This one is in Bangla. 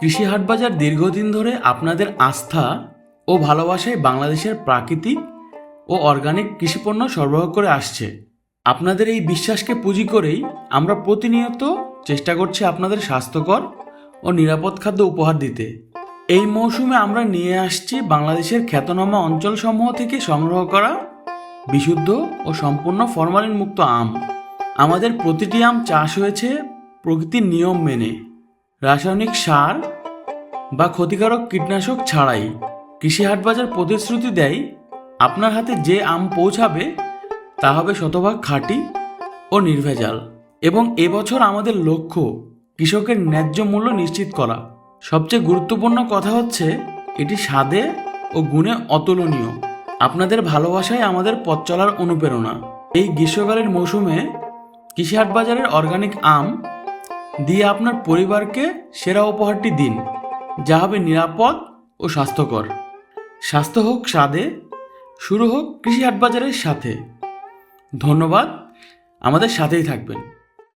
কৃষি হাট বাজার দীর্ঘদিন ধরে আপনাদের আস্থা ও ভালোবাসায় বাংলাদেশের প্রাকৃতিক ও অর্গানিক কৃষিপণ্য সরবরাহ করে আসছে। আপনাদের এই বিশ্বাসকে পুঁজি করেই আমরা প্রতিনিয়ত চেষ্টা করছি আপনাদের স্বাস্থ্যকর ও নিরাপদ খাদ্য উপহার দিতে। এই মৌসুমে আমরা নিয়ে আসছি বাংলাদেশের খ্যাতনামা অঞ্চলসমূহ থেকে সংগ্রহ করা বিশুদ্ধ ও সম্পূর্ণ ফরমালিন মুক্ত আম। আমাদের প্রতিটি আম চাষ হয়েছে প্রকৃতির নিয়ম মেনে। রাসায়নিক সার বা ক্ষতিকারক কীটনাশক ছাড়াই কৃষি হাট বাজার প্রতিশ্রুতি দেয়, আপনার হাতে যে আম পৌঁছাবে তা হবে শতভাগ খাঁটি ও নির্ভেজাল। এবং এবছর আমাদের লক্ষ্য কৃষকের ন্যায্য মূল্য নিশ্চিত করা। সবচেয়ে গুরুত্বপূর্ণ কথা হচ্ছে, এটি স্বাদে ও গুণে অতুলনীয়। আপনাদের ভালোবাসায় আমাদের পথ চলার অনুপ্রেরণা। এই গ্রীষ্মকালের মৌসুমে কৃষি হাট বাজারের অর্গানিক আম দিয়ে আপনার পরিবারকে সেরা উপহারটি দিন, যা হবে নিরাপদ ও স্বাস্থ্যকর। স্বাস্থ্য হোক স্বাদে, শুরু হোক কৃষি হাটবাজারের সাথে। ধন্যবাদ, আমাদের সাথেই থাকবেন।